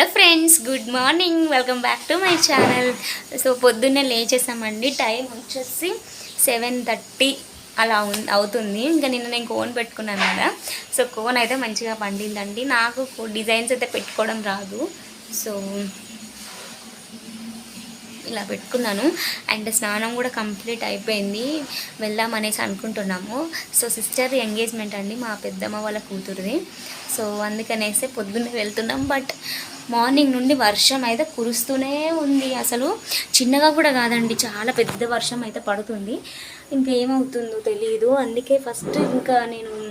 Hello friends good morning. Welcome back to my channel. So పొద్దున్నే లేచేసామండి. Time వచ్చేసి seven thirty అలా అవుతుంది. ఇంకా నిన్న నేను కోన్ పెట్టుకున్నాను కదా. సో కోన్ అయితే మంచిగా పండిందండి. నాకు డిజైన్స్ అయితే పెట్టుకోవడం రాదు. సో ఇలా పెట్టుకున్నాను. అండ్ స్నానం కూడా కంప్లీట్ అయిపోయింది. వెళ్దాం అనేసి అనుకుంటున్నాము. సో సిస్టర్ ఎంగేజ్మెంట్ అండి మా పెద్దమ్మ వాళ్ళ కూతురుది. సో అందుకనేసి పొద్దున్నే వెళ్తున్నాం. బట్ మార్నింగ్ నుండి వర్షం అయితే కురుస్తూనే ఉంది అసలు. చిన్నగా కూడా కాదండి చాలా పెద్ద వర్షం అయితే పడుతుంది. ఇంకా ఏమవుతుందో తెలియదు అందుకే ఫస్ట్ ఇంకా నేను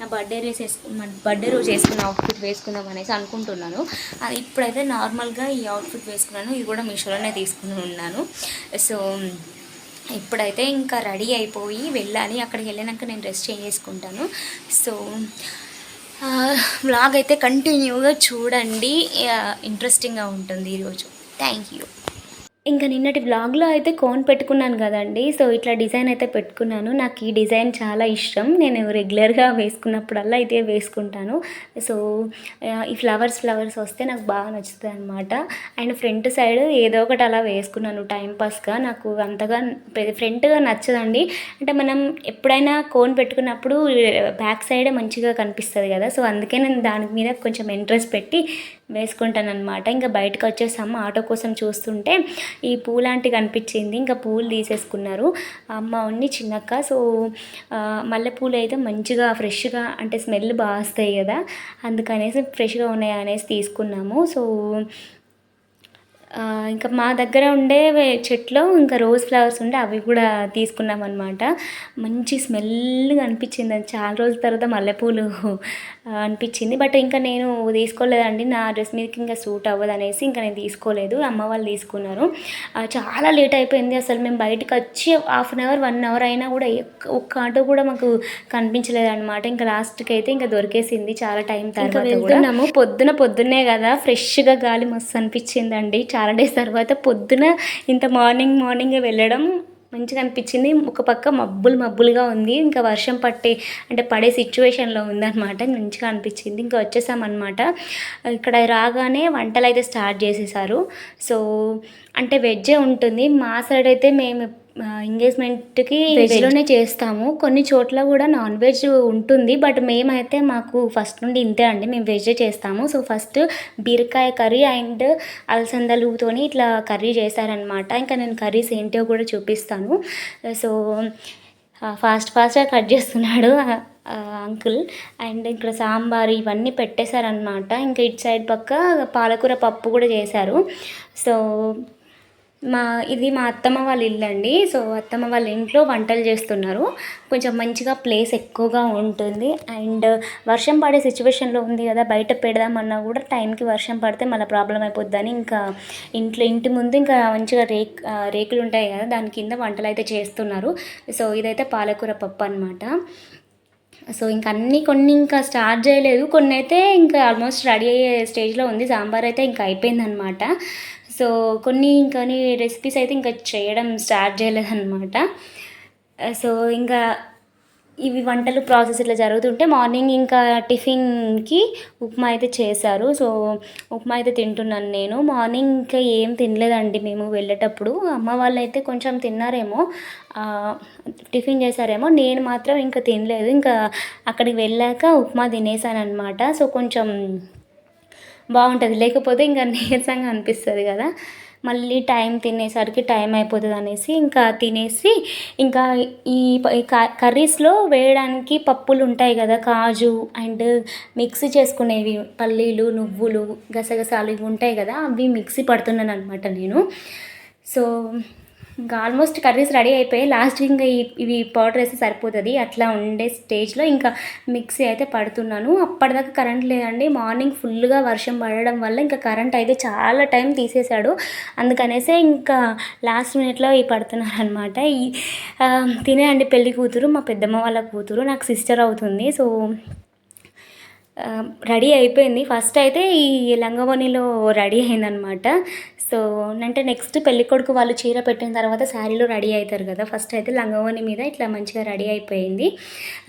నా బర్త్డే రేస్ వేసుకు బర్త్డే రోజు వేసుకున్న అవుట్ఫిట్ వేసుకుందాం అనేసి అనుకుంటున్నాను. ఇప్పుడైతే నార్మల్గా ఈ అవుట్ఫిట్ వేసుకున్నాను. ఇది కూడా మీషోలోనే తీసుకుని ఉన్నాను. సో ఇప్పుడైతే ఇంకా రెడీ అయిపోయి వెళ్ళాలి. అక్కడికి వెళ్ళినాక నేను డ్రెస్ చేంజ్ చేసుకుంటాను. సో బ్లాగ్ అయితే కంటిన్యూగా చూడండి. ఇంట్రెస్టింగ్గా ఉంటుంది ఈరోజు థ్యాంక్ యూ ఇంకా నిన్నటి వ్లాగ్లో అయితే కోన్ పెట్టుకున్నాను కదండి. సో ఇట్లా డిజైన్ అయితే పెట్టుకున్నాను. నాకు ఈ డిజైన్ చాలా ఇష్టం. నేను రెగ్యులర్గా వేసుకున్నప్పుడల్లా ఇదే వేసుకుంటాను. సో ఈ ఫ్లవర్స్ ఫ్లవర్స్ వస్తే నాకు బాగా నచ్చుతుంది అనమాట అండ్ ఫ్రంట్ సైడ్ ఏదో ఒకటి అలా వేసుకున్నాను టైంపాస్గా నాకు అంతగా ఫ్రంట్గా నచ్చదండి. అంటే మనం ఎప్పుడైనా కోన్ పెట్టుకున్నప్పుడు బ్యాక్ సైడే మంచిగా కనిపిస్తుంది కదా. సో అందుకే నేను దాని మీద కొంచెం ఇంట్రెస్ట్ పెట్టి వేసుకుంటాను అనమాట ఇంకా బయటకు వచ్చేసాము ఆటో కోసం చూస్తుంటే ఈ పూలాంటి కనిపించింది. ఇంకా పూలు తీసేసుకున్నారు. అమ్మ ఉన్ని చిన్నక్క. సో మల్లెపూలు అయితే మంచిగా ఫ్రెష్గా అంటే స్మెల్ బాగా వస్తాయి కదా. అందుకనేసి ఫ్రెష్గా ఉన్నాయి అనేసి తీసుకున్నాము. సో ఇంకా మా దగ్గర ఉండే చెట్లో ఇంకా రోజ్ ఫ్లవర్స్ ఉండే అవి కూడా తీసుకున్నాం అనమాట మంచి స్మెల్గా అనిపించింది. అది చాలా రోజుల తర్వాత మల్లెపూలు అనిపించింది. బట్ ఇంకా నేను తీసుకోలేదండి. నా డ్రెస్ మీదకి ఇంకా సూట్ అవ్వదు అనేసి ఇంకా నేను తీసుకోలేదు. అమ్మ వాళ్ళు తీసుకున్నారు. చాలా లేట్ అయిపోయింది. అసలు మేము బయటకు వచ్చి half an hour one hour అయినా కూడా ఒక్క ఆటో కూడా మాకు కనిపించలేదు అనమాట ఇంకా లాస్ట్కి అయితే ఇంకా దొరికేసింది. చాలా టైం తర్వాత వెళ్తున్నాము. పొద్దున పొద్దున్నే కదా ఫ్రెష్గా గాలి మస్తు అనిపించిందండి. చాలా డేస్ తర్వాత పొద్దున ఇంత మార్నింగ్ మార్నింగ్ వెళ్ళడం మంచిగా అనిపించింది. ఒక పక్క మబ్బులు మబ్బులుగా ఉంది. ఇంకా వర్షం పట్టే అంటే పడే సిచ్యువేషన్లో ఉందన్నమాట. మంచిగా అనిపించింది. ఇంకా వచ్చేసామన్నమాట. ఇక్కడ రాగానే వంటలు అయితే స్టార్ట్ చేసేసారు. సో అంటే వెజ్జే ఉంటుంది. మా సైడ్ అయితే మేము ఎంగేజ్మెంట్కి వెజ్లోనే చేస్తాము. కొన్ని చోట్ల కూడా నాన్ వెజ్ ఉంటుంది. బట్ మేమైతే మాకు ఫస్ట్ నుండి ఇంతే అండి. మేము వెజ్ చేస్తాము. సో ఫస్ట్ బీరకాయ కర్రీ అండ్ అలసందలుతోని ఇట్లా కర్రీ చేశారనమాట ఇంకా నేను కర్రీస్ ఏంటో కూడా చూపిస్తాను. సో ఫాస్ట్ ఫాస్ట్గా కట్ చేస్తున్నాడు అంకుల్ అండ్ ఇక్కడ సాంబార్ ఇవన్నీ పెట్టేశారనమాట ఇంకా ఇటు సైడ్ పక్క పాలకూర పప్పు కూడా చేశారు. సో మా ఇది మా అత్తమ్మ వాళ్ళ ఇల్లు అండి. సో అత్తమ్మ వాళ్ళ ఇంట్లో వంటలు చేస్తున్నారు. కొంచెం మంచిగా ప్లేస్ ఎక్కువగా ఉంటుంది. అండ్ వర్షం పడే సిచ్యువేషన్లో ఉంది కదా బయట పెడదామన్నా కూడా టైంకి వర్షం పడితే మళ్ళీ ప్రాబ్లం అయిపోద్దని ఇంకా ఇంట్లో ఇంటి ముందు ఇంకా మంచిగా రేక్ రేకులు ఉంటాయి కదా దాని కింద వంటలు అయితే చేస్తున్నారు. సో ఇదైతే పాలకూర పప్పు అనమాట సో ఇంకా అన్నీ కొన్ని ఇంకా స్టార్ట్ చేయలేదు. కొన్ని అయితే ఇంకా ఆల్మోస్ట్ రెడీ అయ్యే స్టేజ్లో ఉంది. సాంబార్ అయితే ఇంకా అయిపోయిందనమాట సో కొన్ని ఇంకా రెసిపీస్ అయితే ఇంకా చేయడం స్టార్ట్ చేయలేదన్నమాట. Uh, సో ఇంకా ఇవి వంటలు ప్రాసెస్ ఇట్లా జరుగుతుంటే మార్నింగ్ ఇంకా టిఫిన్కి ఉప్మా అయితే చేశారు. సో ఉప్మా అయితే తింటున్నాను నేను. మార్నింగ్ ఇంకా ఏం తినలేదండి మేము వెళ్ళేటప్పుడు. అమ్మ వాళ్ళు అయితే కొంచెం తిన్నారేమో టిఫిన్ చేశారేమో. నేను మాత్రం ఇంకా తినలేదు. ఇంకా అక్కడికి వెళ్ళాక ఉప్మా తినేసాను అనమాట సో కొంచెం బాగుంటుంది. లేకపోతే ఇంకా నీరసంగా అనిపిస్తుంది కదా. మళ్ళీ టైం తినేసరికి టైం అయిపోతుంది అనేసి ఇంకా తినేసి ఇంకా ఈ క- కర్రీస్లో వేయడానికి పప్పులు ఉంటాయి కదా కాజు అండ్ మిక్సీ చేసుకునేవి. పల్లీలు నువ్వులు గసగసాలు ఇవి ఉంటాయి కదా అవి మిక్సీ పడుతున్నాను అనమాట నేను. సో ఇంకా ఆల్మోస్ట్ కర్రీస్ రెడీ అయిపోయి లాస్ట్ ఇంకా ఇవి పౌడర్ వేస్తే సరిపోతుంది. అట్లా ఉండే స్టేజ్లో ఇంకా మిక్సీ అయితే పడుతున్నాను. అప్పటిదాకా కరెంట్ లేదండి. మార్నింగ్ ఫుల్గా వర్షం పడడం వల్ల ఇంకా కరెంట్ అయితే చాలా టైం తీసేశాడు. అందుకనేసే ఇంకా లాస్ట్ మినిట్లో ఇవి పడుతున్నారు అనమాట ఈ తినే అండి పెళ్ళి కూతురు మా పెద్దమ్మ వాళ్ళ కూతురు నాకు సిస్టర్ అవుతుంది. సో రెడీ అయిపోయింది. ఫస్ట్ అయితే ఈ లంగవోణిలో రెడీ అయిందనమాట. సో అంటే నెక్స్ట్ పెళ్ళికొడుకు వాళ్ళు చీర పెట్టిన తర్వాత శారీలో రెడీ అవుతారు కదా. ఫస్ట్ అయితే లంగవోణి మీద ఇట్లా మంచిగా రెడీ అయిపోయింది.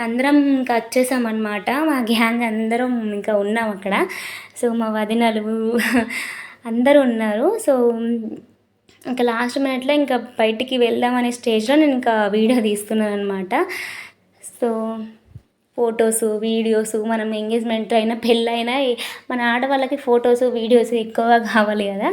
అందరం ఇంకా వచ్చేసామన్నమాట మా గ్యాంగ్ అందరం ఇంకా ఉన్నాం అక్కడ. సో మా వదినలు అందరూ ఉన్నారు. సో ఇంకా లాస్ట్ మినిట్లో ఇంకా బయటికి వెళ్దామనే స్టేజ్లో నేను ఇంకా వీడియో తీస్తున్నాను అనమాట సో ఫొటోస్ వీడియోస్ మనం ఎంగేజ్మెంట్ అయినా పెళ్ళైనా మన ఆడవాళ్ళకి ఫొటోస్ వీడియోస్ ఎక్కువగా కావాలి కదా.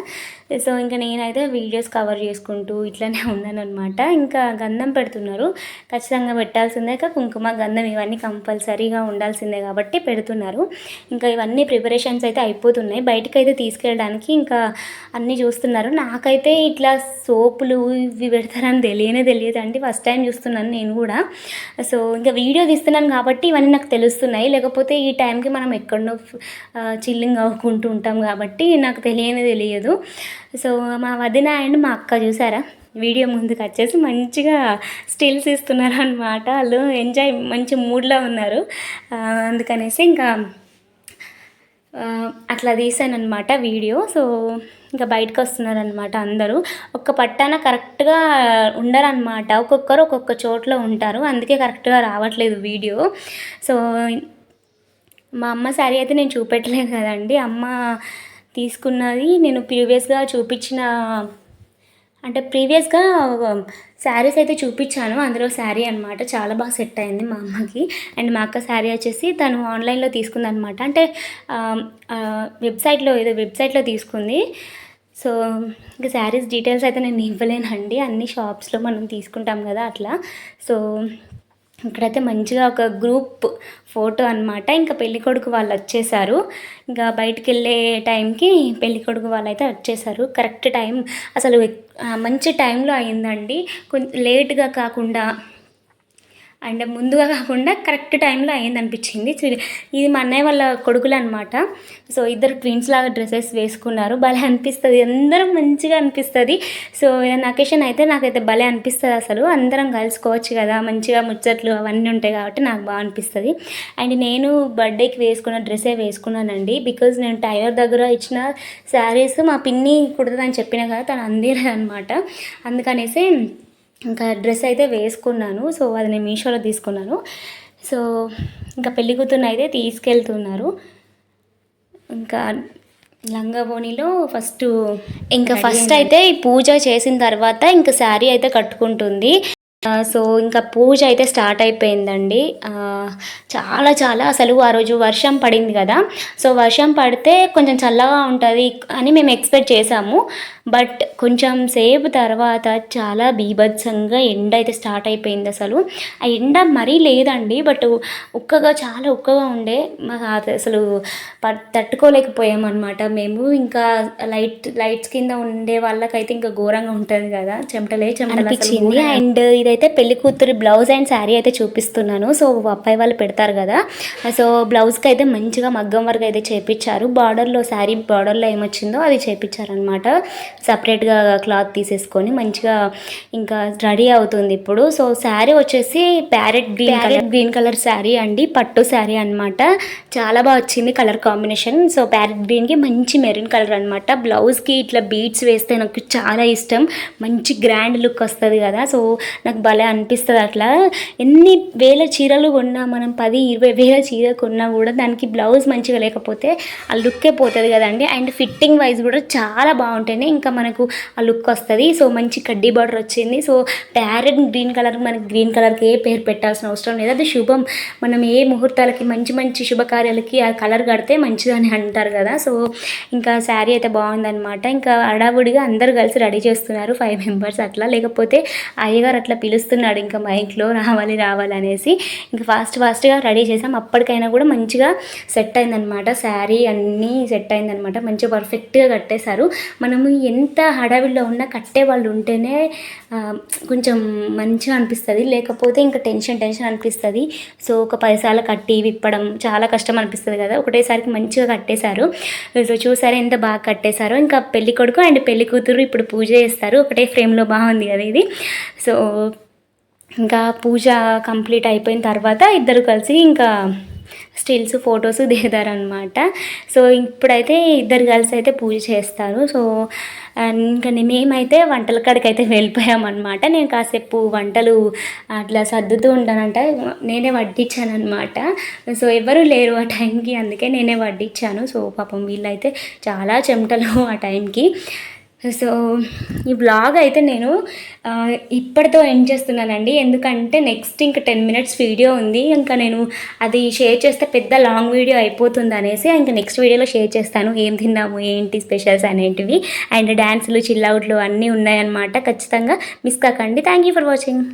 సో ఇంకా నేనైతే వీడియోస్ కవర్ చేసుకుంటూ ఇట్లానే ఉన్నాను అనమాట ఇంకా గంధం పెడుతున్నారు. ఖచ్చితంగా పెట్టాల్సిందే. ఇంకా కుంకుమ గంధం ఇవన్నీ కంపల్సరీగా ఉండాల్సిందే కాబట్టి పెడుతున్నారు. ఇంకా ఇవన్నీ ప్రిపరేషన్స్ అయితే అయిపోతున్నాయి. బయటకు అయితే తీసుకెళ్ళడానికి ఇంకా అన్నీ చూస్తున్నారు. నాకైతే ఇట్లా సోపులు ఇవి పెడతారని తెలియనే తెలియదు అండి ఫస్ట్ టైం చూస్తున్నాను నేను కూడా. సో ఇంకా వీడియో తీస్తున్నాను కాబట్టి ఇవన్నీ నాకు తెలుస్తున్నాయి. లేకపోతే ఈ టైంకి మనం ఎక్కడనో చిల్లింగ్ అవ్వుకుంటూ ఉంటాం కాబట్టి నాకు తెలియని తెలియదు. సో మా వదిన అండ్ మా అక్క చూసారా? వీడియో ముందుకు వచ్చేసి మంచిగా స్టిల్స్ ఇస్తున్నారు అనమాట వాళ్ళు ఎంజాయ్ మంచి మూడ్లో ఉన్నారు. అందుకనేసి ఇంకా అట్లా తీసాను అనమాట వీడియో. సో ఇంకా బయటకు వస్తున్నారనమాట అందరూ. ఒక్క పట్టాన కరెక్ట్గా ఉండరనమాట ఒక్కొక్కరు ఒక్కొక్క చోట్ల ఉంటారు. అందుకే కరెక్ట్గా రావట్లేదు వీడియో. సో మా అమ్మ శారీ అయితే నేను చూపెట్టలేదు కదండి. అమ్మ తీసుకున్నది నేను ప్రీవియస్గా చూపించిన అంటే ప్రీవియస్గా శారీస్ అయితే చూపించాను. అందులో శారీ అనమాట చాలా బాగా సెట్ అయింది మా అమ్మకి. అండ్ మా అక్క శారీ వచ్చేసి తను ఆన్లైన్లో తీసుకుంది అనమాట అంటే వెబ్సైట్లో ఏదో వెబ్సైట్లో తీసుకుంది. సో ఇంకా శారీస్ డీటెయిల్స్ అయితే నేను ఇవ్వలేనండి. అన్ని షాప్స్లో మనం తీసుకుంటాం కదా అట్లా. సో ఇక్కడైతే మంచిగా ఒక గ్రూప్ ఫోటో అనమాట ఇంకా పెళ్ళికొడుకు వాళ్ళు వచ్చేసారు. ఇంకా బయటికి వెళ్ళే టైంకి పెళ్ళికొడుకు వాళ్ళు అయితే వచ్చేసారు. కరెక్ట్ టైం అసలు మంచి టైంలో అయిందండి. కొంచెం లేట్గా కాకుండా అండ్ ముందుగా కాకుండా కరెక్ట్ టైంలో అయ్యింది అనిపించింది ఇది మా అన్నయ్య వాళ్ళ కొడుకులు అనమాట సో ఇద్దరు ట్విన్స్ లాగా డ్రెస్సెస్ వేసుకున్నారు. భలే అనిపిస్తుంది. అందరం మంచిగా అనిపిస్తుంది. సో ఏదైనా అకేషన్ అయితే నాకైతే భలే అనిపిస్తుంది అసలు. అందరం కలుసుకోవచ్చు కదా మంచిగా ముచ్చట్లు అవన్నీ ఉంటాయి కాబట్టి నాకు బాగా అనిపిస్తుంది. అండ్ నేను బర్త్డేకి వేసుకున్న డ్రెస్సే వేసుకున్నానండి. బికాజ్ నేను టైలర్ దగ్గర ఇచ్చిన శారీస్ మా పిన్ని కుడుతుందని చెప్పిన కదా తను అందిరదు అనమాట అందుకనేసి ఇంకా డ్రెస్ అయితే వేసుకున్నాను. సో అది నేను మీషోలో తీసుకున్నాను. సో ఇంకా పెళ్ళి కూతురుని అయితే తీసుకెళ్తున్నారు. ఇంకా లంగావోణిలో ఫస్ట్ ఇంకా ఫస్ట్ అయితే ఈ పూజ చేసిన తర్వాత ఇంకా శారీ అయితే కట్టుకుంటుంది. సో ఇంకా పూజ అయితే స్టార్ట్ అయిపోయిందండి. చాలా చాలా అసలు ఆ రోజు వర్షం పడింది కదా. సో వర్షం పడితే కొంచెం చల్లగా ఉంటుంది అని మేము ఎక్స్పెక్ట్ చేసాము. బట్ కొంచెం సేపు తర్వాత చాలా బీభత్సంగా ఎండ అయితే స్టార్ట్ అయిపోయింది అసలు. ఆ ఎండ మరీ లేదండి బట్ ఉక్కగా చాలా ఉక్కగా ఉండే. అసలు తట్టుకోలేకపోయామన్నమాట. మేము ఇంకా లైట్ లైట్స్ కింద ఉండే వాళ్ళకైతే ఇంకా ఘోరంగా ఉంటుంది కదా. చెమటలే చెమటలు అండ్ ఇదైతే పెళ్ళి కూతురు బ్లౌజ్ అండ్ శారీ అయితే చూపిస్తున్నాను. సో అబ్బాయి వాళ్ళు పెడతారు కదా. సో బ్లౌజ్కి అయితే మంచిగా మగ్గం వర్క్ అయితే చేపించారు బార్డర్లో శారీ బార్డర్లో ఏమొచ్చిందో అది చేపించారనమాట సపరేట్గా క్లాత్ తీసేసుకొని మంచిగా ఇంకా రెడీ అవుతుంది ఇప్పుడు. సో శారీ వచ్చేసి parrot green colour green colour sari అండి. పట్టు శారీ అన్నమాట. చాలా బాగా వచ్చింది కలర్ కాంబినేషన్. సో ప్యారెట్ గ్రీన్కి మంచి మెరూన్ కలర్ అనమాట బ్లౌజ్కి ఇట్లా బీడ్స్ వేస్తే నాకు చాలా ఇష్టం. మంచి గ్రాండ్ లుక్ వస్తుంది కదా. సో నాకు భలే అనిపిస్తుంది అట్లా. ఎన్ని వేల చీరలు కొన్నా మనం పది ఇరవై వేల చీర కొన్నా కూడా దానికి బ్లౌజ్ మంచిగా లేకపోతే ఆ లుక్కే పోతుంది కదండి. అండ్ ఫిట్టింగ్ వైజ్ కూడా చాలా బాగుంటేనే ఇంకా మనకు ఆ లుక్ వస్తుంది. సో మంచి కడ్డీ బార్డర్ వచ్చింది. సో ప్యారెట్ గ్రీన్ కలర్ మనకి గ్రీన్ కలర్కి ఏ పేరు పెట్టాల్సిన అవసరం లేదు. అది శుభం. మనం ఏ ముహూర్తాలకి మంచి మంచి శుభకార్యాలకి ఆ కలర్ కడితే మంచిదని అంటారు కదా. సో ఇంకా శారీ అయితే బాగుందన్నమాట. ఇంకా అడావుడిగా అందరూ కలిసి రెడీ చేస్తున్నారు. ఫైవ్ మెంబర్స్ అట్లా. లేకపోతే అయ్యగారు అట్లా పిలుస్తున్నాడు ఇంకా మైక్లో రావాలి రావాలి అనేసి. ఇంకా ఫాస్ట్ ఫాస్ట్గా రెడీ చేసాం. అప్పటికైనా కూడా మంచిగా సెట్ అయిందనమాట. శారీ అన్నీ సెట్ అయిందనమాట. మంచిగా పర్ఫెక్ట్గా కట్టేశారు. మనము ఎంత హడావిడిలో ఉన్నా కట్టే వాళ్ళు ఉంటేనే కొంచెం మంచిగా అనిపిస్తుంది. లేకపోతే ఇంకా టెన్షన్ టెన్షన్ అనిపిస్తుంది. సో ఒక పదిసార్లు కట్టి విప్పడం చాలా కష్టం అనిపిస్తుంది కదా. ఒకటేసారికి మంచిగా కట్టేశారు. సో చూసారా ఎంత బాగా కట్టేశారో. ఇంకా పెళ్ళి కొడుకు అండ్ పెళ్ళి కూతురు ఇప్పుడు పూజ చేస్తారు. ఒకటే ఫ్రేమ్లో బాగుంది కదా ఇది. సో ఇంకా పూజ కంప్లీట్ అయిపోయిన తర్వాత ఇద్దరు కలిసి ఇంకా స్టిల్స్ ఫొటోస్ దిగుతారనమాట సో ఇప్పుడైతే ఇద్దరు కలిసి అయితే పూజ చేస్తారు. సో ఇంకా మేమైతే వంటల కాడికి అయితే వెళ్ళిపోయామన్నమాట. నేను కాసేపు వంటలు అట్లా సర్దుతూ ఉంటానంట. నేనే వడ్డించాను అనమాట సో ఎవరు లేరు ఆ టైంకి అందుకే నేనే వడ్డించాను సో పాపం వీళ్ళైతే చాలా చెమటలు ఆ టైంకి. సో ఈ బ్లాగ్ అయితే నేను ఇప్పటితో ఎండ్ చేస్తున్నానండి. ఎందుకంటే నెక్స్ట్ ఇంకా టెన్ మినిట్స్ వీడియో ఉంది. ఇంకా నేను అది షేర్ చేస్తే పెద్ద లాంగ్ వీడియో అయిపోతుంది అనేసి ఇంకా నెక్స్ట్ వీడియోలో షేర్ చేస్తాను. ఏం తిన్నాము ఏంటి స్పెషల్స్ అనేటివి. అండ్ డ్యాన్సులు చిల్అవుట్లు అన్నీ ఉన్నాయన్నమాట. ఖచ్చితంగా మిస్ కాకండి. Thank you for watching